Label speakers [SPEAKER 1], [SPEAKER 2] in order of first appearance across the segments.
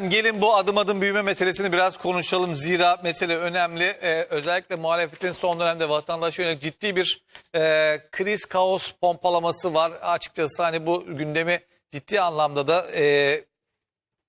[SPEAKER 1] Gelin bu adım adım büyüme meselesini biraz konuşalım. Zira mesele önemli. Ee, özellikle muhalefetin son dönemde vatandaşa yönelik ciddi bir e, kriz, kaos pompalaması var. Açıkçası hani bu gündemi ciddi anlamda da e,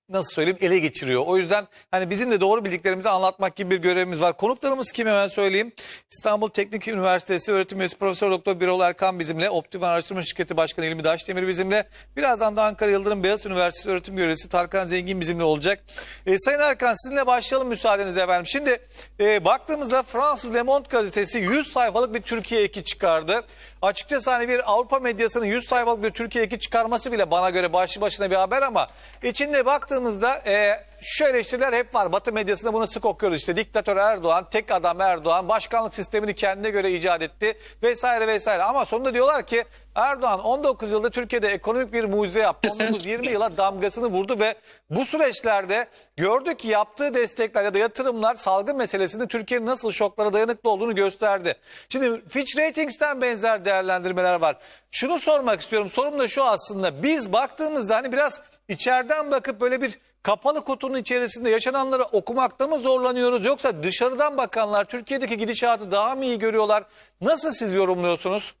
[SPEAKER 1] nasıl söyleyeyim ele geçiriyor. O yüzden hani bizim de doğru bildiklerimizi anlatmak gibi bir görevimiz var. Konuklarımız kim hemen söyleyeyim. İstanbul Teknik Üniversitesi öğretim üyesi Profesör Doktor Birol Erkan bizimle. Optimal Araştırma Şirketi Başkanı İlmi Daşdemir bizimle. Birazdan da Ankara Yıldırım Beyazıt Üniversitesi öğretim görevlisi Tarkan Zengin bizimle olacak. E, Sayın Erkan sizinle başlayalım müsaadenizle efendim. Şimdi e, baktığımızda Fransız Le Monde gazetesi 100 sayfalık bir Türkiye eki çıkardı. Açıkçası hani bir Avrupa medyasının 100 sayfalık bir Türkiye çıkarması bile bana göre başlı başına bir haber ama içinde baktığımızda e, şu eleştiriler hep var. Batı medyasında bunu sık okuyoruz işte. Diktatör Erdoğan, tek adam Erdoğan, başkanlık sistemini kendine göre icat etti vesaire vesaire. Ama sonunda diyorlar ki Erdoğan 19 yılda Türkiye'de ekonomik bir mucize yaptı. 19-20 yıla damgasını vurdu ve bu süreçlerde gördük ki yaptığı destekler ya da yatırımlar salgın meselesinde Türkiye'nin nasıl şoklara dayanıklı olduğunu gösterdi. Şimdi Fitch Ratings'ten benzer değerlendirmeler var. Şunu sormak istiyorum. Sorum da şu aslında. Biz baktığımızda hani biraz içeriden bakıp böyle bir kapalı kutunun içerisinde yaşananları okumakta mı zorlanıyoruz yoksa dışarıdan bakanlar Türkiye'deki gidişatı daha mı iyi görüyorlar? Nasıl siz yorumluyorsunuz?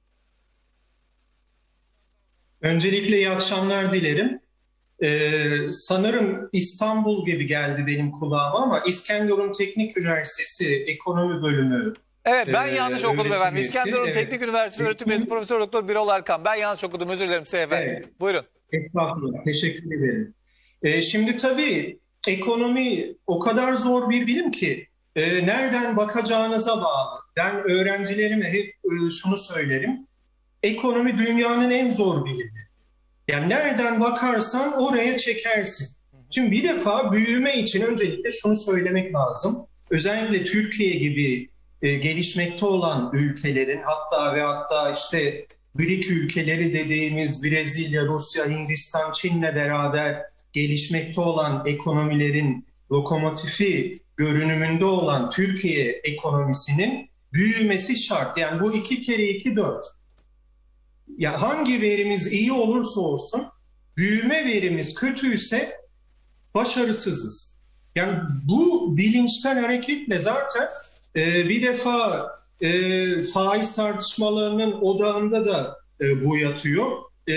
[SPEAKER 2] Öncelikle iyi akşamlar dilerim. Ee, sanırım İstanbul gibi geldi benim kulağıma ama İskenderun Teknik Üniversitesi Ekonomi Bölümü.
[SPEAKER 1] Evet ben
[SPEAKER 2] Ee,
[SPEAKER 1] yanlış okudum efendim. İskenderun
[SPEAKER 2] evet.
[SPEAKER 1] Teknik Üniversitesi öğretim üyesi Profesör Doktor Birol Erkan. Ben yanlış okudum özür dilerim size efendim.
[SPEAKER 2] Evet.
[SPEAKER 1] Buyurun.
[SPEAKER 2] Estağfurullah, teşekkür ederim. Ee, şimdi tabii ekonomi o kadar zor bir bilim ki e, nereden bakacağınıza bağlı. Ben öğrencilerime hep e, şunu söylerim. Ekonomi dünyanın en zor bilimi. Yani nereden bakarsan oraya çekersin. Şimdi bir defa büyüme için öncelikle şunu söylemek lazım. Özellikle Türkiye gibi e, gelişmekte olan ülkelerin hatta ve hatta işte BRIC ülkeleri dediğimiz Brezilya, Rusya, Hindistan, Çin'le beraber gelişmekte olan ekonomilerin lokomotifi görünümünde olan Türkiye ekonomisinin büyümesi şart. Yani bu iki kere iki dört. Ya hangi verimiz iyi olursa olsun büyüme verimiz kötüyse başarısızız. Yani bu bilinçten hareketle zaten e, bir defa e, faiz tartışmalarının odağında da e, bu yatıyor. E,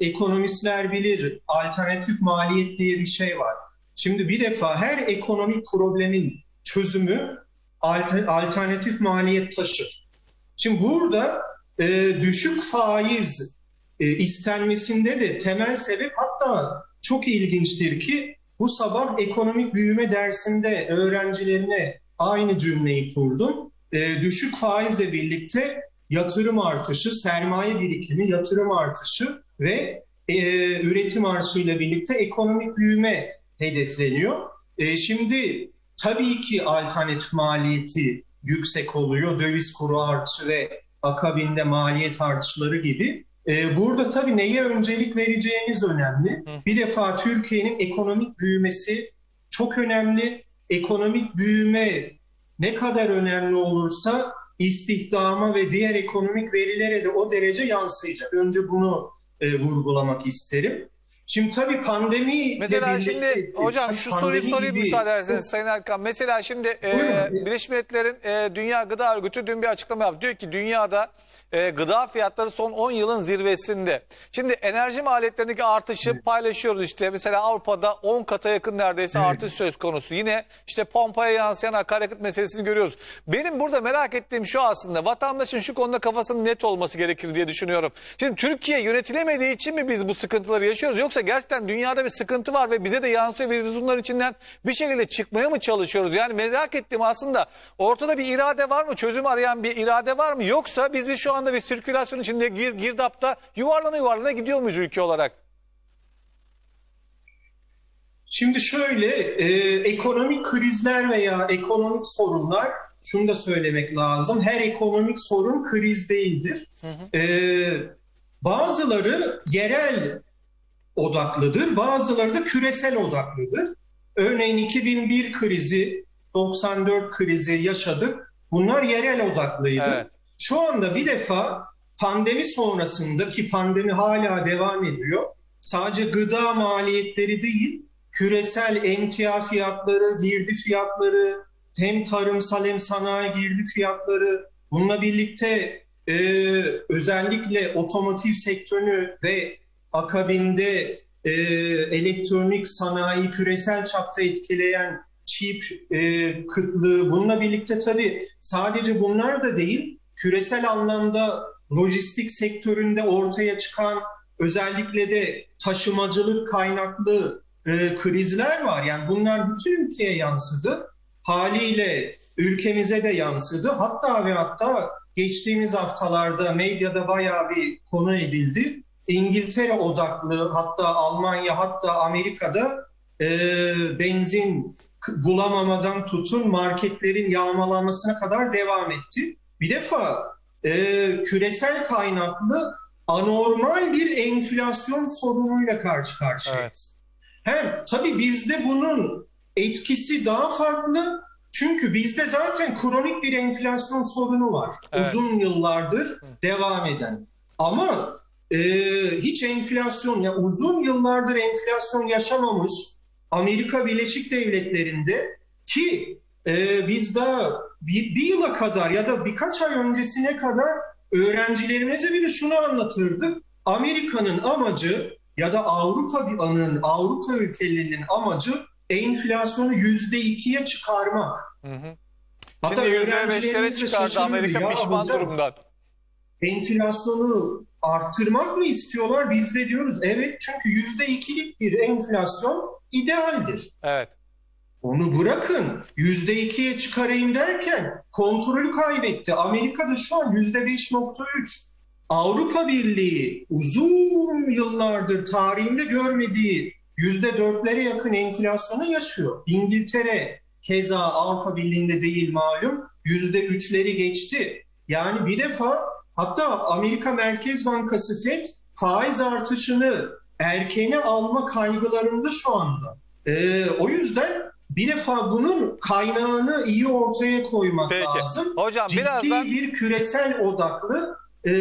[SPEAKER 2] ekonomistler bilir alternatif maliyet diye bir şey var. Şimdi bir defa her ekonomik problemin çözümü alter- alternatif maliyet taşır. Şimdi burada e, düşük faiz e, istenmesinde de temel sebep hatta çok ilginçtir ki bu sabah ekonomik büyüme dersinde öğrencilerine aynı cümleyi kurdum. E, düşük faizle birlikte yatırım artışı, sermaye birikimi, yatırım artışı ve e, üretim artışıyla birlikte ekonomik büyüme hedefleniyor. E, şimdi tabii ki alternatif maliyeti yüksek oluyor. Döviz kuru artışı ve akabinde maliyet artışları gibi. Ee, burada tabii neye öncelik vereceğimiz önemli. Bir defa Türkiye'nin ekonomik büyümesi çok önemli. Ekonomik büyüme ne kadar önemli olursa istihdama ve diğer ekonomik verilere de o derece yansıyacak. Önce bunu e, vurgulamak isterim. Şimdi tabii pandemi
[SPEAKER 1] Mesela şimdi hocam şu soruyu sorayım müsaade ederseniz Sayın Erkan. Mesela şimdi e. Birleşmiş Milletler'in e, Dünya Gıda Örgütü dün bir açıklama yaptı. Diyor ki dünyada e, gıda fiyatları son 10 yılın zirvesinde. Şimdi enerji maliyetlerindeki artışı paylaşıyoruz işte. Mesela Avrupa'da 10 kata yakın neredeyse
[SPEAKER 2] Evet.
[SPEAKER 1] artış söz konusu. Yine işte pompaya yansıyan akaryakıt meselesini görüyoruz. Benim burada merak ettiğim şu aslında vatandaşın şu konuda kafasının net olması gerekir diye düşünüyorum. Şimdi Türkiye yönetilemediği için mi biz bu sıkıntıları yaşıyoruz yoksa gerçekten dünyada bir sıkıntı var ve bize de yansıyor ve biz bunların içinden bir şekilde çıkmaya mı çalışıyoruz? Yani merak ettiğim aslında ortada bir irade var mı? Çözüm arayan bir irade var mı? Yoksa biz, biz şu anda bir sirkülasyon içinde gir, girdapta yuvarlana yuvarlana gidiyor muyuz ülke olarak?
[SPEAKER 2] Şimdi şöyle, e, ekonomik krizler veya ekonomik sorunlar, şunu da söylemek lazım, her ekonomik sorun kriz değildir. E, bazıları yerel odaklıdır, bazıları da küresel odaklıdır. Örneğin 2001 krizi, 94 krizi yaşadık. Bunlar yerel odaklıydı.
[SPEAKER 1] Evet.
[SPEAKER 2] Şu anda bir defa pandemi sonrasında ki pandemi hala devam ediyor. Sadece gıda maliyetleri değil, küresel emtia fiyatları, girdi fiyatları, hem tarımsal hem sanayi girdi fiyatları, bununla birlikte e, özellikle otomotiv sektörünü ve akabinde e, elektronik sanayi küresel çapta etkileyen çip e, kıtlığı, bununla birlikte tabii sadece bunlar da değil, küresel anlamda lojistik sektöründe ortaya çıkan özellikle de taşımacılık kaynaklı e, krizler var. Yani bunlar bütün ülkeye yansıdı. Haliyle ülkemize de yansıdı. Hatta ve hatta geçtiğimiz haftalarda medyada bayağı bir konu edildi. İngiltere odaklı hatta Almanya hatta Amerika'da e, benzin bulamamadan tutun marketlerin yağmalanmasına kadar devam etti. Bir defa e, küresel kaynaklı anormal bir enflasyon sorunuyla karşı karşıyayız. Hem tabii bizde bunun etkisi daha farklı. Çünkü bizde zaten kronik bir enflasyon sorunu var.
[SPEAKER 1] Evet.
[SPEAKER 2] Uzun yıllardır devam eden. Ama e, hiç enflasyon ya uzun yıllardır enflasyon yaşamamış Amerika Birleşik Devletleri'nde ki e, biz daha bir, bir yıla kadar ya da birkaç ay öncesine kadar öğrencilerimize bile şunu anlatırdık. Amerika'nın amacı ya da Avrupa'nın, Avrupa ülkelerinin amacı enflasyonu yüzde ikiye çıkarmak.
[SPEAKER 1] Hı hı.
[SPEAKER 2] Hatta
[SPEAKER 1] Şimdi %5'lere
[SPEAKER 2] öğrencilerimiz de
[SPEAKER 1] çıkardı. Amerika
[SPEAKER 2] Ya
[SPEAKER 1] pişman
[SPEAKER 2] hocam,
[SPEAKER 1] durumdan.
[SPEAKER 2] enflasyonu arttırmak mı istiyorlar? Biz de diyoruz evet çünkü yüzde ikilik bir enflasyon idealdir.
[SPEAKER 1] Evet.
[SPEAKER 2] Onu bırakın yüzde ikiye çıkarayım derken kontrolü kaybetti. Amerika'da şu an yüzde beş nokta üç. Avrupa Birliği uzun yıllardır tarihinde görmediği yüzde dörtlere yakın enflasyonu yaşıyor. İngiltere keza Avrupa Birliği'nde değil malum yüzde üçleri geçti. Yani bir defa hatta Amerika Merkez Bankası FED faiz artışını erkene alma kaygılarında şu anda. Ee, o yüzden bir defa bunun kaynağını iyi ortaya koymak
[SPEAKER 1] Peki.
[SPEAKER 2] lazım.
[SPEAKER 1] Hocam
[SPEAKER 2] Ciddi
[SPEAKER 1] birazdan
[SPEAKER 2] bir küresel odaklı e,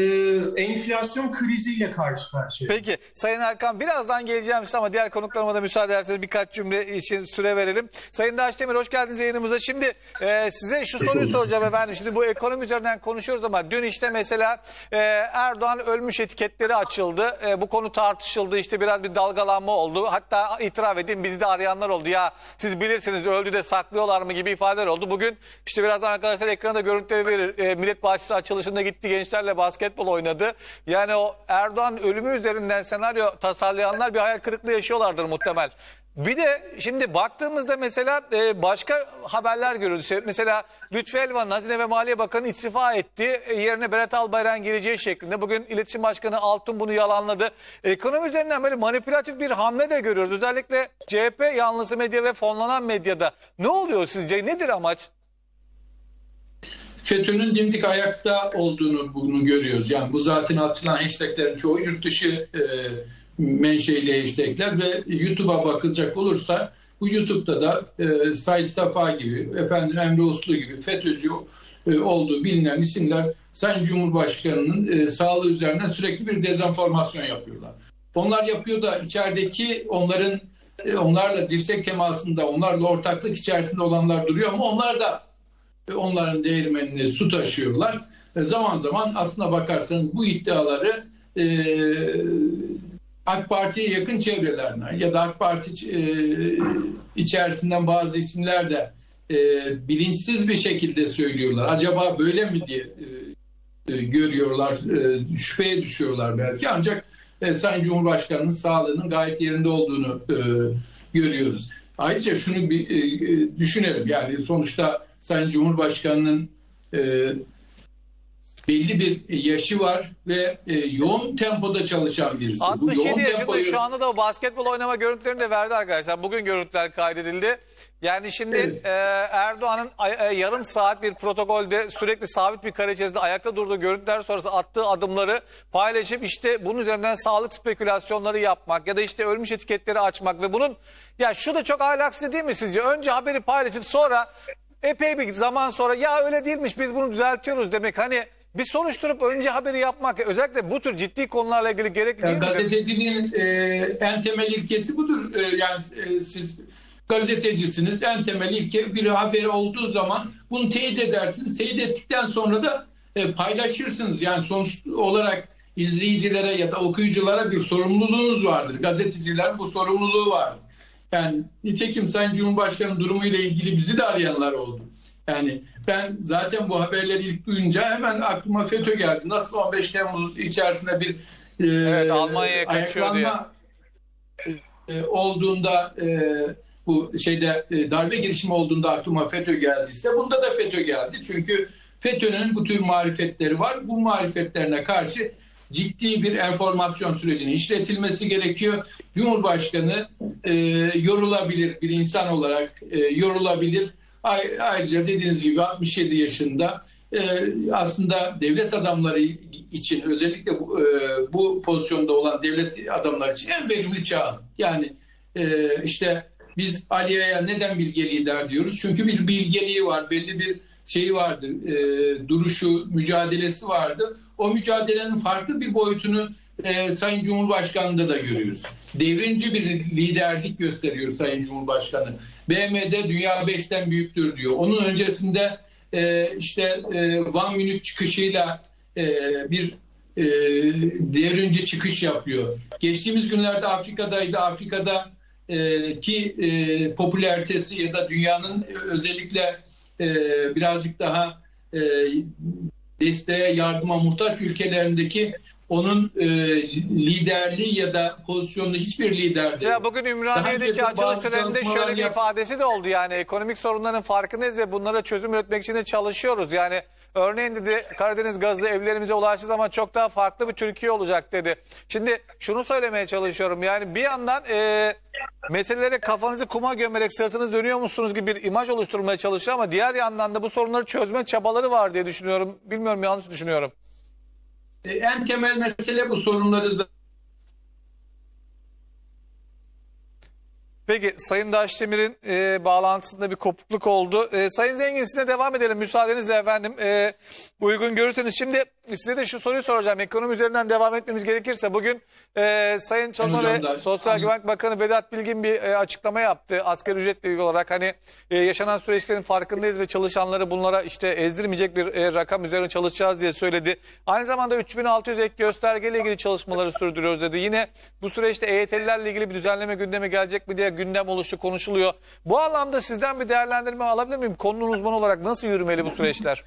[SPEAKER 2] enflasyon kriziyle karşı karşıyayız.
[SPEAKER 1] Peki Sayın Erkan birazdan geleceğim size ama diğer konuklarıma da müsaade ederseniz birkaç cümle için süre verelim. Sayın Daşdemir hoş geldiniz yayınımıza. Şimdi e, size şu soruyu soracağım efendim. Şimdi bu ekonomi üzerinden konuşuyoruz ama dün işte mesela e, Erdoğan ölmüş etiketleri açıldı. E, bu konu tartışıldı işte biraz bir dalgalanma oldu. Hatta itiraf edeyim bizi de arayanlar oldu. Ya siz bilirsiniz öldü de saklıyorlar mı gibi ifadeler oldu. Bugün işte birazdan arkadaşlar ekranda görüntüleri verir. E, Millet Bahçesi açılışında gitti gençlerle basketbol oynadı. Yani o Erdoğan ölümü üzerinden senaryo tasarlayanlar bir hayal kırıklığı yaşıyorlardır muhtemel. Bir de şimdi baktığımızda mesela e, başka haberler görüyoruz. Mesela Lütfü Elvan, Hazine ve Maliye Bakanı istifa etti. E, yerine Berat Albayrak'ın geleceği şeklinde. Bugün İletişim Başkanı Altun bunu yalanladı. Ekonomi üzerinden böyle manipülatif bir hamle de görüyoruz. Özellikle CHP yanlısı medya ve fonlanan medyada. Ne oluyor sizce? Nedir amaç?
[SPEAKER 3] FETÖ'nün dimdik ayakta olduğunu bunu görüyoruz. Yani bu zaten atılan hashtaglerin çoğu yurt dışı e, menşeli hashtagler ve YouTube'a bakılacak olursa bu YouTube'da da e, Said Safa gibi, efendim Emre Uslu gibi FETÖ'cü e, olduğu bilinen isimler Sayın Cumhurbaşkanı'nın e, sağlığı üzerinden sürekli bir dezenformasyon yapıyorlar. Onlar yapıyor da içerideki onların e, onlarla dirsek temasında, onlarla ortaklık içerisinde olanlar duruyor ama onlar da onların değirmenine su taşıyorlar. Zaman zaman aslına bakarsanız bu iddiaları e, AK Parti'ye yakın çevrelerine ya da AK Parti e, içerisinden bazı isimler de e, bilinçsiz bir şekilde söylüyorlar. Acaba böyle mi diye e, görüyorlar, e, şüpheye düşüyorlar belki. Ancak e, Sayın Cumhurbaşkanı'nın sağlığının gayet yerinde olduğunu e, görüyoruz. Ayrıca şunu bir e, e, düşünelim. Yani sonuçta Sayın Cumhurbaşkanı'nın e, belli bir yaşı var ve e, yoğun tempoda çalışan birisi. Bu
[SPEAKER 1] 67
[SPEAKER 3] yoğun
[SPEAKER 1] yaşında
[SPEAKER 3] tempoyu-
[SPEAKER 1] şu anda da basketbol oynama görüntülerini de verdi arkadaşlar. Bugün görüntüler kaydedildi. Yani şimdi
[SPEAKER 3] Evet.
[SPEAKER 1] e, Erdoğan'ın e, yarım saat bir protokolde sürekli sabit bir kare içerisinde ayakta durduğu görüntüler sonrası attığı adımları paylaşıp işte bunun üzerinden sağlık spekülasyonları yapmak ya da işte ölmüş etiketleri açmak ve bunun ya şu da çok ahlaksız değil mi sizce? Önce haberi paylaşıp sonra epey bir zaman sonra ya öyle değilmiş biz bunu düzeltiyoruz demek hani bir soruşturup önce haberi yapmak özellikle bu tür ciddi konularla ilgili gerekli değil
[SPEAKER 3] Yani
[SPEAKER 1] mi?
[SPEAKER 3] gazeteciliğin e, en temel ilkesi budur. E, yani e, siz gazetecisiniz. En temel ilke bir haber olduğu zaman bunu teyit edersiniz. Teyit ettikten sonra da e, paylaşırsınız. Yani sonuç olarak izleyicilere ya da okuyuculara bir sorumluluğunuz vardır. Gazetecilerin bu sorumluluğu vardır. Yani nitekim Sayın Cumhurbaşkanı durumuyla ilgili bizi de arayanlar oldu. Yani ben zaten bu haberleri ilk duyunca hemen aklıma FETÖ geldi. Nasıl 15 Temmuz içerisinde bir e,
[SPEAKER 1] Evet, Almanya'ya kaçıyor
[SPEAKER 3] ayaklanma e, olduğunda e, bu şeyde e, darbe girişimi olduğunda aklıma FETÖ geldiyse bunda da FETÖ geldi. Çünkü FETÖ'nün bu tür marifetleri var. Bu marifetlerine karşı ciddi bir enformasyon sürecinin işletilmesi gerekiyor. Cumhurbaşkanı e, yorulabilir bir insan olarak e, yorulabilir. Ay- ayrıca dediğiniz gibi 67 yaşında e, aslında devlet adamları için özellikle bu, e, bu pozisyonda olan devlet adamları için en verimli çağ. Yani e, işte biz Aliye'ye neden bilge lider diyoruz? Çünkü bir bilgeliği var, belli bir şeyi vardır, e, duruşu, mücadelesi vardı. O mücadelenin farklı bir boyutunu e, Sayın Cumhurbaşkanı'nda da görüyoruz. Devrimci bir liderlik gösteriyor Sayın Cumhurbaşkanı. BM'de dünya 5'ten büyüktür diyor. Onun öncesinde e, işte e, Van Münih çıkışıyla e, bir e, devrimci çıkış yapıyor. Geçtiğimiz günlerde Afrika'daydı. Afrika'da e, ki e, popülaritesi ya da dünyanın e, özellikle e, birazcık daha e, desteğe, yardıma muhtaç ülkelerindeki onun e, liderliği ya da pozisyonlu hiçbir lider değil.
[SPEAKER 1] Mesela bugün Ümraniye'deki açılış töreninde şöyle bir
[SPEAKER 3] yap-
[SPEAKER 1] ifadesi de oldu yani ekonomik sorunların farkındayız ve bunlara çözüm üretmek için de çalışıyoruz. Yani örneğin dedi Karadeniz gazı evlerimize ulaştığı zaman çok daha farklı bir Türkiye olacak dedi. Şimdi şunu söylemeye çalışıyorum yani bir yandan e, meselelere kafanızı kuma gömerek sırtınız dönüyor musunuz gibi bir imaj oluşturmaya çalışıyor ama diğer yandan da bu sorunları çözme çabaları var diye düşünüyorum. Bilmiyorum yanlış düşünüyorum.
[SPEAKER 3] E, en temel mesele bu sorunları
[SPEAKER 1] Peki Sayın Daşdemir'in e, bağlantısında bir kopukluk oldu. E, Sayın Zengin size devam edelim müsaadenizle efendim. E, uygun görürseniz. Şimdi size de şu soruyu soracağım. Ekonomi üzerinden devam etmemiz gerekirse bugün e, Sayın
[SPEAKER 3] hocam
[SPEAKER 1] ve
[SPEAKER 3] da-
[SPEAKER 1] Sosyal
[SPEAKER 3] Hani-
[SPEAKER 1] Güvenlik Bakanı Vedat Bilgin bir e, açıklama yaptı. Asgari ücretle ilgili olarak hani e, yaşanan süreçlerin farkındayız ve çalışanları bunlara işte ezdirmeyecek bir e, rakam üzerine çalışacağız diye söyledi. Aynı zamanda 3600 ek göstergeyle ilgili çalışmaları sürdürüyoruz dedi. Yine bu süreçte EYT'lilerle ilgili bir düzenleme gündeme gelecek mi diye gündem oluştu konuşuluyor. Bu anlamda sizden bir değerlendirme alabilir miyim? Konunun uzmanı olarak nasıl yürümeli bu süreçler?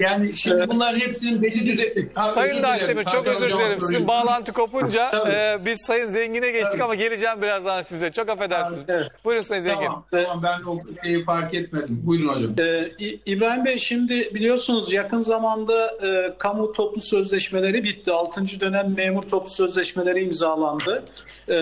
[SPEAKER 3] Yani şimdi bunların hepsinin belli düzey...
[SPEAKER 1] Sayın. Daşdemir çok özür dilerim. Sizin bağlantı kopunca
[SPEAKER 3] Tabii.
[SPEAKER 1] e, biz Sayın Zengin'e geçtik ama geleceğim birazdan size. Çok affedersiniz.
[SPEAKER 4] Evet.
[SPEAKER 1] Buyurun Sayın Zengin.
[SPEAKER 3] Tamam, tamam ben o şeyi fark etmedim. Buyurun hocam.
[SPEAKER 4] Ee, İbrahim Bey şimdi biliyorsunuz yakın zamanda e, kamu toplu sözleşmeleri bitti. 6. dönem memur toplu sözleşmeleri imzalandı. E,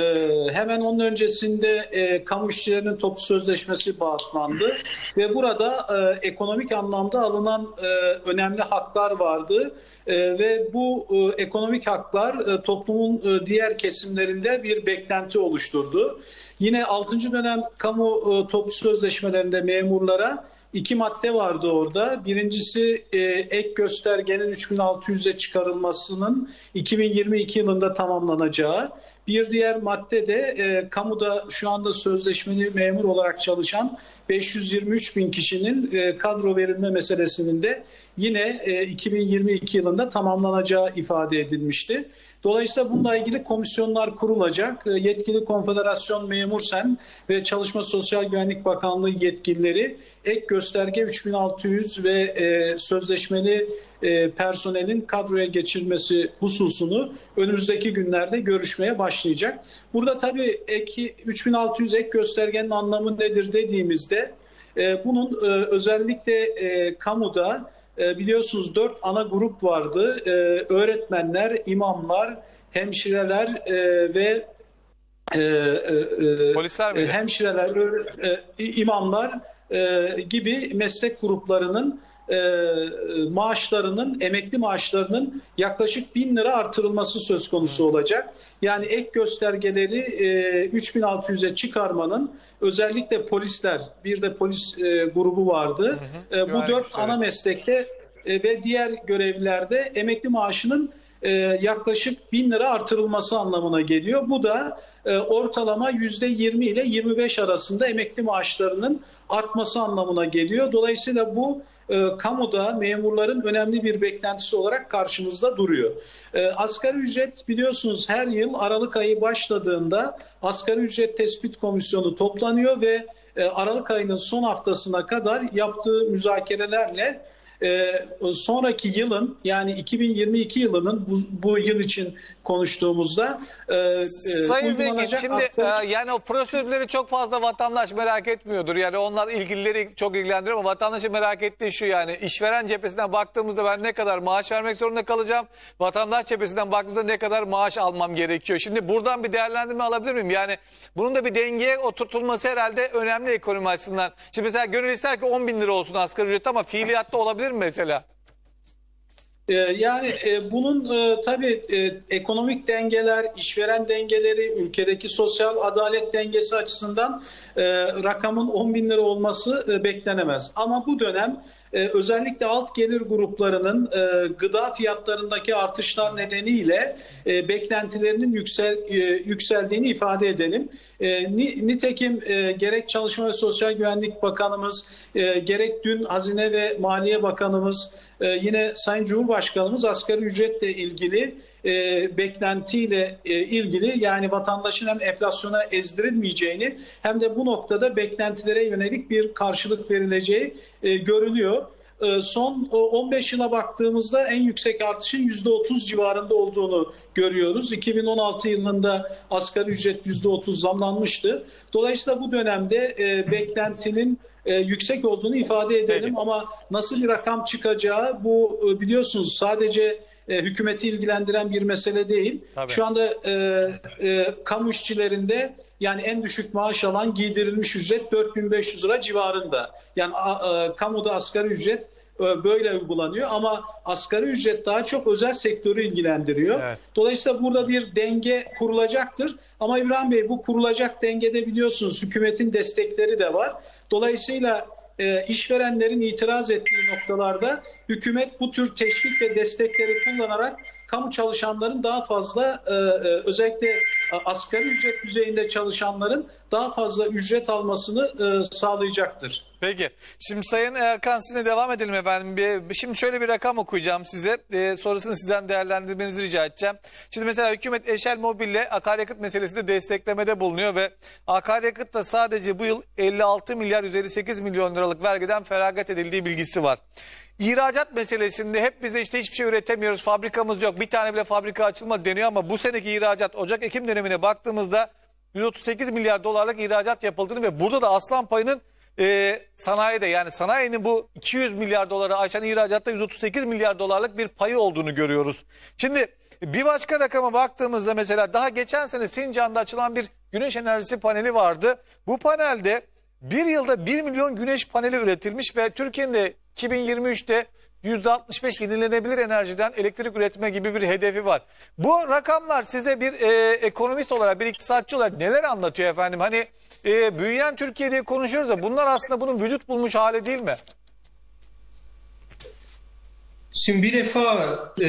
[SPEAKER 4] hemen onun öncesinde e, kamu işçilerinin toplu sözleşmesi bağlandı ve burada e, ekonomik anlamda alınan e, önemli haklar vardı. E, ve bu e, ekonomik haklar e, toplumun diğer kesimlerinde bir beklenti oluşturdu. Yine 6. dönem kamu toplu sözleşmelerinde memurlara iki madde vardı orada. Birincisi ek göstergenin 3600'e çıkarılmasının 2022 yılında tamamlanacağı. Bir diğer madde de e, kamuda şu anda sözleşmeli memur olarak çalışan 523 bin kişinin e, kadro verilme meselesinin de yine e, 2022 yılında tamamlanacağı ifade edilmişti. Dolayısıyla bununla ilgili komisyonlar kurulacak. E, Yetkili Konfederasyon Memur Sen ve Çalışma Sosyal Güvenlik Bakanlığı yetkilileri ek gösterge 3600 ve e, sözleşmeli e, personelin kadroya geçirilmesi hususunu önümüzdeki günlerde görüşmeye başlayacak. Burada tabii ek 3600 ek göstergenin anlamı nedir dediğimizde e, bunun özellikle e, kamuda e, biliyorsunuz dört ana grup vardı. E, öğretmenler, imamlar, hemşireler e, ve e, e, e,
[SPEAKER 1] Polisler miydi?
[SPEAKER 4] hemşireler, e, imamlar e, gibi meslek gruplarının e, maaşlarının, emekli maaşlarının yaklaşık bin lira artırılması söz konusu olacak. Yani ek göstergeleri e, 3600'e çıkarmanın özellikle polisler, bir de polis e, grubu vardı.
[SPEAKER 1] Hı hı.
[SPEAKER 4] E, bu dört ana meslekte e, ve diğer görevlilerde emekli maaşının e, yaklaşık 1000 lira artırılması anlamına geliyor. Bu da e, ortalama %20 ile 25 arasında emekli maaşlarının artması anlamına geliyor. Dolayısıyla bu e, kamuda memurların önemli bir beklentisi olarak karşımızda duruyor. E, asgari ücret biliyorsunuz her yıl Aralık ayı başladığında asgari ücret tespit komisyonu toplanıyor ve e, Aralık ayının son haftasına kadar yaptığı müzakerelerle e, sonraki yılın yani 2022 yılının bu, bu yıl için konuştuğumuzda e, e,
[SPEAKER 1] Sayın Zengin şimdi
[SPEAKER 4] asgari-
[SPEAKER 1] e, yani o prosedürleri çok fazla vatandaş merak etmiyordur. Yani onlar ilgilileri çok ilgilendiriyor ama vatandaşın merak ettiği şu yani işveren cephesinden baktığımızda ben ne kadar maaş vermek zorunda kalacağım. Vatandaş cephesinden baktığımızda ne kadar maaş almam gerekiyor. Şimdi buradan bir değerlendirme alabilir miyim? Yani bunun da bir dengeye oturtulması herhalde önemli ekonomi açısından. Şimdi mesela gönül ister ki 10 bin lira olsun asgari ücret ama fiiliyatta olabilir mi mesela?
[SPEAKER 4] Ee, Yani e, bunun e, tabii e, ekonomik dengeler, işveren dengeleri, ülkedeki sosyal adalet dengesi açısından rakamın 10 bin lira olması beklenemez. Ama bu dönem e, özellikle alt gelir gruplarının e, gıda fiyatlarındaki artışlar nedeniyle e, beklentilerinin yüksel, e, yükseldiğini ifade edelim. E, ni- nitekim e, gerek Çalışma ve Sosyal Güvenlik Bakanımız, e, gerek dün Hazine ve Maliye Bakanımız, e, yine Sayın Cumhurbaşkanımız asgari ücretle ilgili e, beklentiyle e, ilgili yani vatandaşın hem enflasyona ezdirilmeyeceğini hem de bu noktada beklentilere yönelik bir karşılık verileceği e, görülüyor. E, Son e, 15 yıla baktığımızda en yüksek artışın %30 civarında olduğunu görüyoruz. 2016 yılında asgari ücret %30 zamlanmıştı. Dolayısıyla bu dönemde e, beklentinin e, yüksek olduğunu ifade edelim
[SPEAKER 1] Peki.
[SPEAKER 4] ama nasıl bir rakam çıkacağı bu biliyorsunuz sadece e, hükümeti ilgilendiren bir mesele değil.
[SPEAKER 1] Tabii.
[SPEAKER 4] Şu anda e, e, kamu işçilerinde yani en düşük maaş alan giydirilmiş ücret 4500 lira civarında. Yani a, e, kamuda asgari ücret e, böyle uygulanıyor ama asgari ücret daha çok özel sektörü ilgilendiriyor.
[SPEAKER 1] Evet.
[SPEAKER 4] Dolayısıyla burada bir denge kurulacaktır. Ama İbrahim Bey bu kurulacak dengede biliyorsunuz hükümetin destekleri de var. Dolayısıyla e, işverenlerin itiraz ettiği noktalarda hükümet bu tür teşvik ve destekleri kullanarak kamu çalışanların daha fazla e, e, özellikle e, asgari ücret düzeyinde çalışanların daha fazla ücret almasını e, sağlayacaktır.
[SPEAKER 1] Peki. Şimdi Sayın Erkan sizinle devam edelim efendim. Bir, şimdi şöyle bir rakam okuyacağım size. Ee, sonrasını sizden değerlendirmenizi rica edeceğim. Şimdi mesela hükümet Eşel Mobil'le akaryakıt meselesinde desteklemede bulunuyor ve akaryakıt da sadece bu yıl 56 milyar 158 milyon liralık vergiden feragat edildiği bilgisi var. İhracat meselesinde hep bize işte hiçbir şey üretemiyoruz, fabrikamız yok, bir tane bile fabrika açılmadı deniyor ama bu seneki ihracat Ocak-Ekim dönemine baktığımızda 138 milyar dolarlık ihracat yapıldığını ve burada da aslan payının e, sanayide yani sanayinin bu 200 milyar doları aşan ihracatta 138 milyar dolarlık bir payı olduğunu görüyoruz. Şimdi bir başka rakama baktığımızda mesela daha geçen sene Sincan'da açılan bir güneş enerjisi paneli vardı. Bu panelde bir yılda 1 milyon güneş paneli üretilmiş ve Türkiye'nin de 2023'te %65 yenilenebilir enerjiden elektrik üretme gibi bir hedefi var. Bu rakamlar size bir e, ekonomist olarak, bir iktisatçı olarak neler anlatıyor efendim? Hani e, büyüyen Türkiye diye konuşuyoruz da bunlar aslında bunun vücut bulmuş hali değil mi?
[SPEAKER 2] Şimdi bir defa e,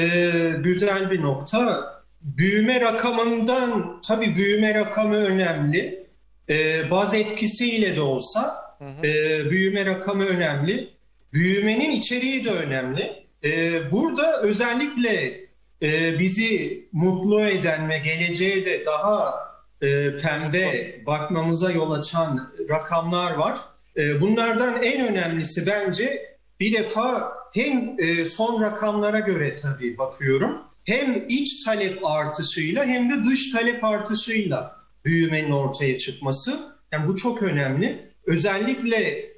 [SPEAKER 2] güzel bir nokta. Büyüme rakamından tabii büyüme rakamı önemli. E, baz etkisiyle de olsa e, büyüme rakamı önemli. Büyümenin içeriği de önemli. E, burada özellikle e, bizi mutlu eden ve geleceğe de daha e, pembe bakmamıza yol açan rakamlar var. E, bunlardan en önemlisi bence bir defa hem e, son rakamlara göre tabii bakıyorum hem iç talep artışıyla hem de dış talep artışıyla büyümenin ortaya çıkması. Yani bu çok önemli. Özellikle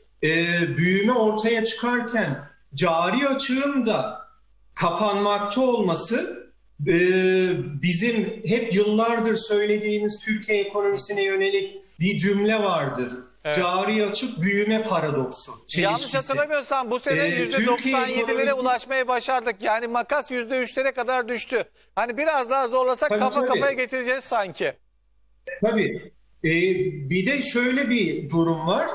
[SPEAKER 2] büyüme ortaya çıkarken cari açığın da kapanmakta olması e, bizim hep yıllardır söylediğimiz Türkiye ekonomisine yönelik bir cümle vardır.
[SPEAKER 1] Evet.
[SPEAKER 2] Cari açık büyüme paradoksu.
[SPEAKER 1] Yanlış
[SPEAKER 2] çelişkisi.
[SPEAKER 1] hatırlamıyorsam bu sene
[SPEAKER 2] Ee, Türkiye
[SPEAKER 1] %97'lere
[SPEAKER 2] ekonomisi-
[SPEAKER 1] ulaşmaya başardık. Yani makas %3'lere kadar düştü. Hani biraz daha zorlasak
[SPEAKER 2] Tabii,
[SPEAKER 1] kafa
[SPEAKER 2] tabii.
[SPEAKER 1] kafaya getireceğiz sanki.
[SPEAKER 2] Tabii. Ee, bir de şöyle bir durum var.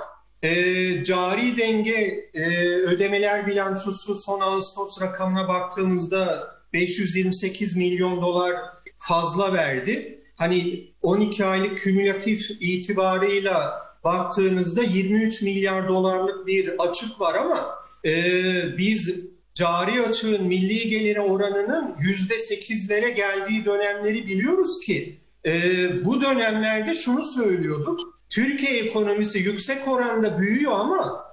[SPEAKER 2] e, cari denge e, ödemeler bilançosu son Ağustos rakamına baktığımızda 528 milyon dolar fazla verdi. Hani 12 aylık kümülatif itibarıyla baktığınızda 23 milyar dolarlık bir açık var ama e, biz cari açığın milli geliri oranının %8'lere geldiği dönemleri biliyoruz ki e, bu dönemlerde şunu söylüyorduk. Türkiye ekonomisi yüksek oranda büyüyor ama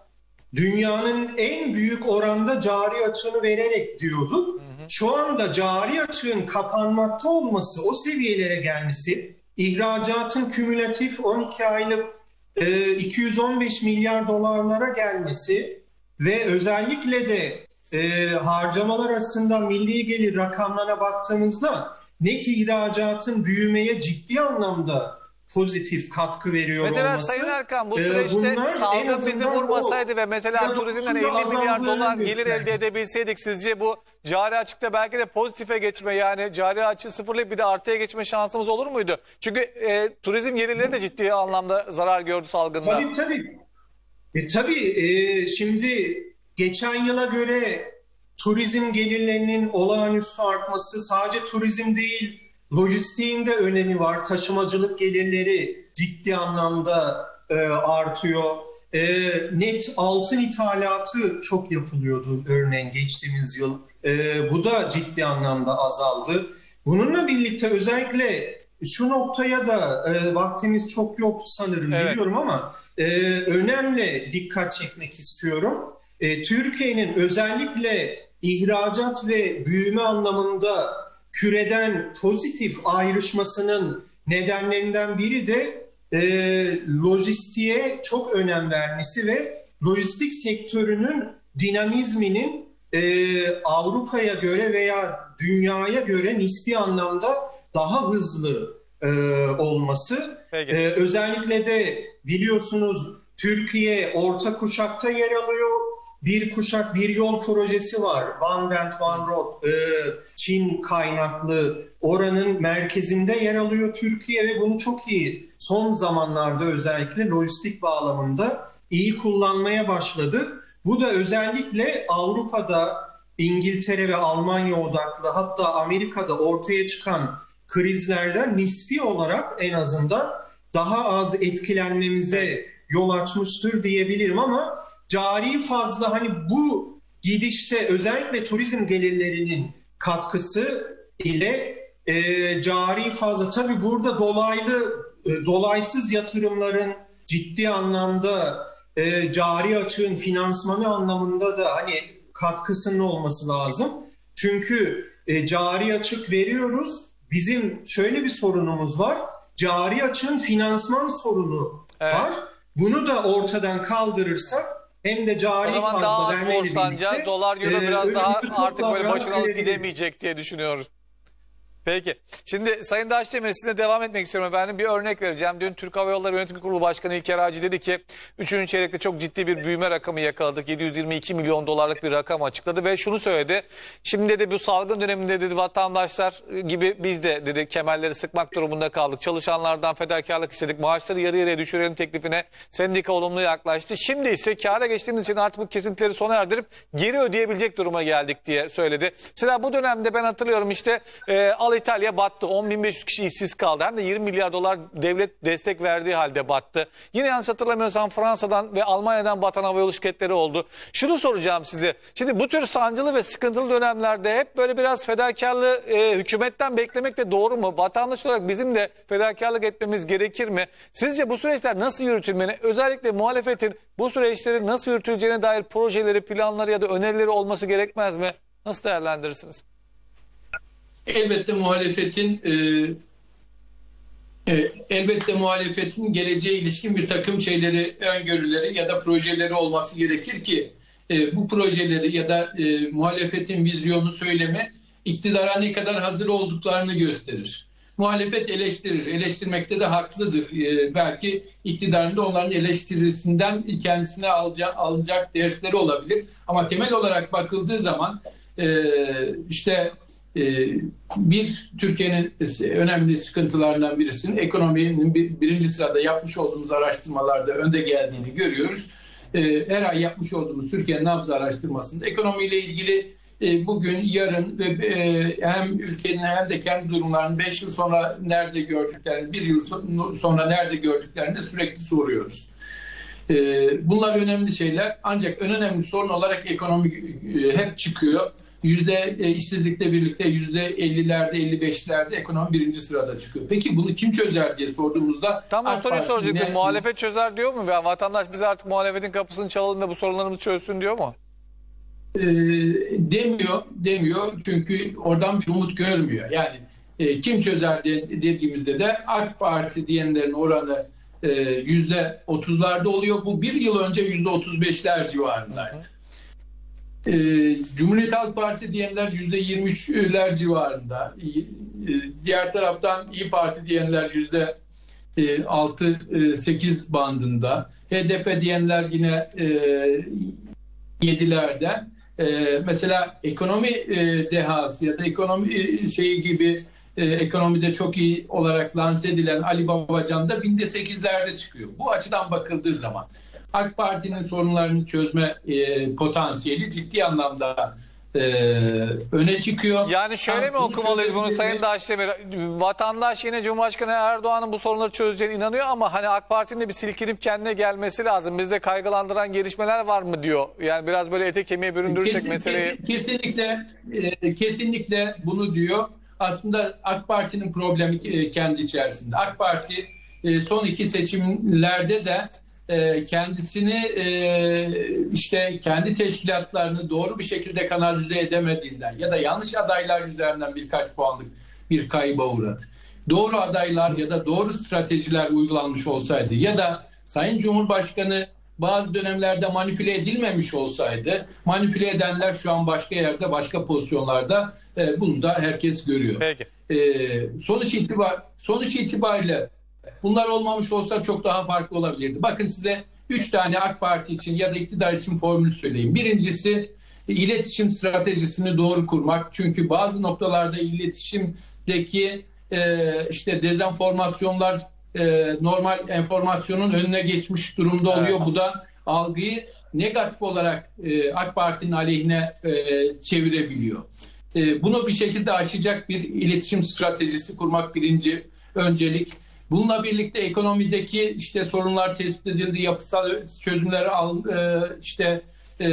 [SPEAKER 2] dünyanın en büyük oranda cari açığını vererek diyorduk. Şu anda cari açığın kapanmakta olması, o seviyelere gelmesi, ihracatın kümülatif 12 aylık e, 215 milyar dolarlara gelmesi ve özellikle de e, harcamalar açısından milli gelir rakamlarına baktığımızda net ihracatın büyümeye ciddi anlamda pozitif katkı veriyor
[SPEAKER 1] Mesela
[SPEAKER 2] olması.
[SPEAKER 1] Sayın Erkan bu
[SPEAKER 2] e,
[SPEAKER 1] süreçte
[SPEAKER 2] en
[SPEAKER 1] salgın bizi vurmasaydı
[SPEAKER 2] o
[SPEAKER 1] ve mesela turizmden
[SPEAKER 2] dokuzunda
[SPEAKER 1] 50 milyar dolar gelir
[SPEAKER 2] gösterdi.
[SPEAKER 1] elde edebilseydik sizce bu cari açıkta belki de pozitife geçme yani cari açığı sıfırlayıp bir de artıya geçme şansımız olur muydu? Çünkü e, turizm gelirleri de ciddi anlamda zarar gördü salgında.
[SPEAKER 2] Tabii tabii. E, tabii e, şimdi geçen yıla göre turizm gelirlerinin olağanüstü artması sadece turizm değil lojistiğin de önemi var. Taşımacılık gelirleri ciddi anlamda e, artıyor. E, net altın ithalatı çok yapılıyordu örneğin geçtiğimiz yıl. E, bu da ciddi anlamda azaldı. Bununla birlikte özellikle şu noktaya da e, vaktimiz çok yok sanırım
[SPEAKER 1] Evet.
[SPEAKER 2] biliyorum ama e, önemli dikkat çekmek istiyorum. E, Türkiye'nin özellikle ihracat ve büyüme anlamında küreden pozitif ayrışmasının nedenlerinden biri de e, lojistiğe çok önem vermesi ve lojistik sektörünün dinamizminin e, Avrupa'ya göre veya dünyaya göre nispi anlamda daha hızlı e, olması.
[SPEAKER 1] Peki.
[SPEAKER 2] Ee, özellikle de biliyorsunuz Türkiye orta kuşakta yer alıyor. Bir kuşak bir yol projesi var. One Belt One Road. Çin kaynaklı oranın merkezinde yer alıyor Türkiye ve bunu çok iyi son zamanlarda özellikle lojistik bağlamında iyi kullanmaya başladı. Bu da özellikle Avrupa'da İngiltere ve Almanya odaklı hatta Amerika'da ortaya çıkan krizlerden nispi olarak en azından daha az etkilenmemize yol açmıştır diyebilirim ama cari fazla hani bu gidişte özellikle turizm gelirlerinin katkısı ile e, cari fazla tabii burada dolaylı e, dolaysız yatırımların ciddi anlamda e, cari açığın finansmanı anlamında da hani katkısının olması lazım. Çünkü e, cari açık veriyoruz. Bizim şöyle bir sorunumuz var. Cari açığın finansman sorunu
[SPEAKER 1] Evet.
[SPEAKER 2] var. Bunu da ortadan kaldırırsak hem de cari
[SPEAKER 1] O zaman
[SPEAKER 2] fazla
[SPEAKER 1] daha az
[SPEAKER 2] birlikte,
[SPEAKER 1] Dolar euro
[SPEAKER 2] e,
[SPEAKER 1] biraz daha artık böyle başına alıp gidemeyecek diye düşünüyoruz. Peki. Şimdi Sayın Daşdemir size devam etmek istiyorum efendim. Bir örnek vereceğim. Dün Türk Hava Yolları Yönetim Kurulu Başkanı İlker Hacı dedi ki 3. çeyrekte çok ciddi bir büyüme rakamı yakaladık. 722 milyon dolarlık bir rakam açıkladı ve şunu söyledi. Şimdi dedi bu salgın döneminde dedi vatandaşlar gibi biz de dedi kemerleri sıkmak durumunda kaldık. Çalışanlardan fedakarlık istedik. Maaşları yarı yarıya düşürelim teklifine sendika olumlu yaklaştı. Şimdi ise kâra geçtiğimiz için artık bu kesintileri sona erdirip geri ödeyebilecek duruma geldik diye söyledi. Mesela bu dönemde ben hatırlıyorum işte e, Al İtalya battı. 10.500 kişi işsiz kaldı. Hem de 20 milyar dolar devlet destek verdiği halde battı. Yine yanlış hatırlamıyorsam Fransa'dan ve Almanya'dan batan havayolu şirketleri oldu. Şunu soracağım size. Şimdi bu tür sancılı ve sıkıntılı dönemlerde hep böyle biraz fedakarlığı e, hükümetten beklemek de doğru mu? Vatandaş olarak bizim de fedakarlık etmemiz gerekir mi? Sizce bu süreçler nasıl yürütülmeli? Özellikle muhalefetin bu süreçlerin nasıl yürütüleceğine dair projeleri, planları ya da önerileri olması gerekmez mi? Nasıl değerlendirirsiniz?
[SPEAKER 3] Elbette muhalefetin e, e, elbette muhalefetin geleceğe ilişkin bir takım şeyleri, öngörüleri ya da projeleri olması gerekir ki e, bu projeleri ya da e, muhalefetin vizyonu söyleme iktidara ne kadar hazır olduklarını gösterir. Muhalefet eleştirir, eleştirmekte de haklıdır. E, belki iktidarın da onların eleştirisinden kendisine alacak, alınacak dersleri olabilir. Ama temel olarak bakıldığı zaman e, işte bir Türkiye'nin önemli sıkıntılarından birisinin ekonominin bir- birinci sırada yapmış olduğumuz araştırmalarda önde geldiğini görüyoruz. E, her ay yapmış olduğumuz Türkiye'nin nabzı araştırmasında ekonomiyle ilgili e, bugün, yarın ve e, hem ülkenin hem de kendi durumlarını 5 yıl sonra nerede gördüklerini, bir yıl so- sonra nerede gördüklerini de sürekli soruyoruz. E, bunlar önemli şeyler ancak en önemli sorun olarak ekonomi e, hep çıkıyor. Yüzde e, işsizlikle birlikte yüzde 50'lerde 55'lerde ekonomi birinci sırada çıkıyor. Peki bunu kim çözer diye sorduğumuzda
[SPEAKER 1] Tam o soruyu soracaktım.
[SPEAKER 3] yine-
[SPEAKER 1] Muhalefet çözer diyor mu? Ya vatandaş biz artık muhalefetin kapısını çalalım da bu sorunlarımızı çözsün diyor mu?
[SPEAKER 3] e, demiyor, demiyor çünkü oradan bir umut görmüyor. Yani e, kim çözer de- dediğimizde de AK Parti diyenlerin oranı e, yüzde otuzlarda oluyor. Bu bir yıl önce yüzde otuz beşler civarındaydı. E, Cumhuriyet Halk Partisi diyenler yüzde yirmi üçler civarında. E, diğer taraftan İyi Parti diyenler yüzde e, altı e, sekiz bandında. HDP diyenler yine e, yedilerde. Ee, mesela ekonomi e, dehası ya da ekonomi e, şeyi gibi e, ekonomide çok iyi olarak lanse edilen Ali Babacan da binde sekizlerde çıkıyor. Bu açıdan bakıldığı zaman AK Parti'nin sorunlarını çözme e, potansiyeli ciddi anlamda e, öne çıkıyor.
[SPEAKER 1] Yani şöyle mi okumalıyız bunu Sayın
[SPEAKER 3] mi?
[SPEAKER 1] Daşdemir? Vatandaş yine Cumhurbaşkanı Erdoğan'ın bu sorunları çözeceğine inanıyor ama hani AK Parti'nin de bir silkinip kendine gelmesi lazım. Bizde kaygılandıran gelişmeler var mı diyor. Yani biraz böyle ete kemiğe büründürürsek
[SPEAKER 3] Kesin-
[SPEAKER 1] meseleyi.
[SPEAKER 3] kesin- kesinlikle e, kesinlikle bunu diyor. Aslında AK Parti'nin problemi e, kendi içerisinde. AK Parti e, son iki seçimlerde de kendisini e, işte kendi teşkilatlarını doğru bir şekilde kanalize edemediğinden ya da yanlış adaylar üzerinden birkaç puanlık bir kayba uğradı. Doğru adaylar ya da doğru stratejiler uygulanmış olsaydı ya da Sayın Cumhurbaşkanı bazı dönemlerde manipüle edilmemiş olsaydı manipüle edenler şu an başka yerde başka pozisyonlarda e, bunu da herkes görüyor.
[SPEAKER 1] Peki.
[SPEAKER 3] E, sonuç itibar sonuç itibariyle bunlar olmamış olsa çok daha farklı olabilirdi. Bakın size üç tane AK Parti için ya da iktidar için formül söyleyeyim. Birincisi iletişim stratejisini doğru kurmak. Çünkü bazı noktalarda iletişimdeki e, işte dezenformasyonlar e, normal enformasyonun önüne geçmiş durumda oluyor.
[SPEAKER 1] Evet.
[SPEAKER 3] Bu da algıyı negatif olarak e, AK Parti'nin aleyhine e, çevirebiliyor. E, bunu bir şekilde aşacak bir iletişim stratejisi kurmak birinci öncelik. Bununla birlikte ekonomideki işte sorunlar tespit edildi, yapısal çözümler al, e, işte e,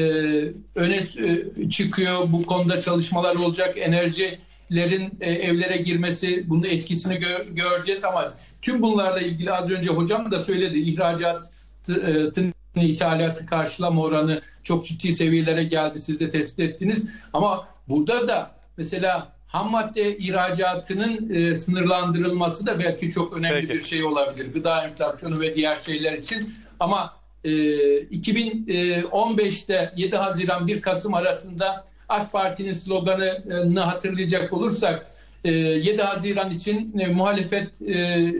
[SPEAKER 3] öne e, çıkıyor. Bu konuda çalışmalar olacak. Enerjilerin evlere girmesi, bunun etkisini gö- göreceğiz ama tüm bunlarla ilgili az önce hocam da söyledi. İhracatın ithalatı karşılama oranı çok ciddi seviyelere geldi. Siz de tespit ettiniz. Ama burada da mesela ham madde ihracatının e, sınırlandırılması da belki çok önemli
[SPEAKER 1] Peki.
[SPEAKER 3] bir şey olabilir. Gıda enflasyonu ve diğer şeyler için. Ama e, 2015'te 7 Haziran 1 Kasım arasında AK Parti'nin sloganını hatırlayacak olursak e, 7 Haziran için e, muhalefet e,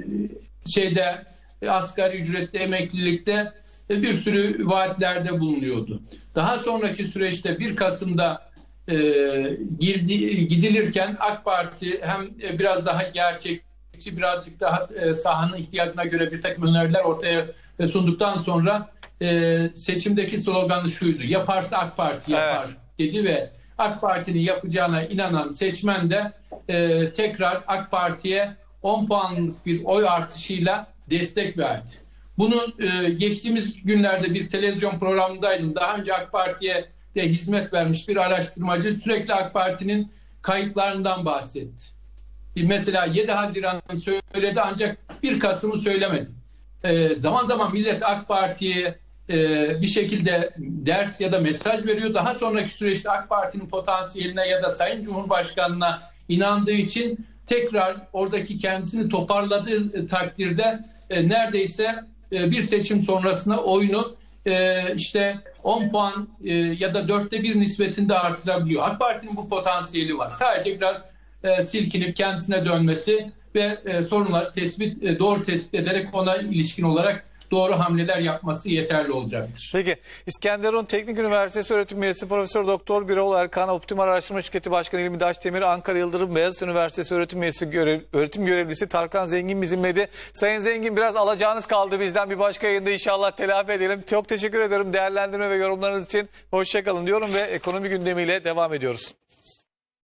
[SPEAKER 3] şeyde e, asgari ücretli emeklilikte e, bir sürü vaatlerde bulunuyordu. Daha sonraki süreçte 1 Kasım'da e, girdi, gidilirken AK Parti hem e, biraz daha gerçekçi, birazcık daha e, sahanın ihtiyacına göre bir takım öneriler ortaya sunduktan sonra e, seçimdeki sloganı şuydu. Yaparsa AK Parti yapar dedi ve AK Parti'nin yapacağına inanan seçmen de e, tekrar AK Parti'ye 10 puanlık bir oy artışıyla destek verdi. Bunu e, geçtiğimiz günlerde bir televizyon programındaydım. Daha önce AK Parti'ye de hizmet vermiş bir araştırmacı sürekli AK Parti'nin kayıplarından bahsetti. Mesela 7 Haziran'ı söyledi ancak 1 Kasım'ı söylemedi. E, zaman zaman millet AK Parti'ye e, bir şekilde ders ya da mesaj veriyor. Daha sonraki süreçte AK Parti'nin potansiyeline ya da Sayın Cumhurbaşkanı'na inandığı için tekrar oradaki kendisini toparladığı takdirde e, neredeyse e, bir seçim sonrasına oyunu e, işte 10 puan e, ya da dörtte bir nispetinde artırabiliyor. AK Parti'nin bu potansiyeli var. Sadece biraz e, silkinip kendisine dönmesi ve e, sorunları tespit e, doğru tespit ederek ona ilişkin olarak doğru hamleler yapması yeterli olacaktır.
[SPEAKER 1] Peki İskenderun Teknik Üniversitesi öğretim üyesi Profesör Doktor Birol Erkan Optimal Araştırma Şirketi Başkanı İlmi Daşdemir Ankara Yıldırım Beyazıt Üniversitesi öğretim üyesi görev, öğretim görevlisi Tarkan Zengin bizimleydi. Sayın Zengin biraz alacağınız kaldı bizden bir başka yayında inşallah telafi edelim. Çok teşekkür ediyorum değerlendirme ve yorumlarınız için. Hoşçakalın diyorum ve ekonomi gündemiyle devam ediyoruz.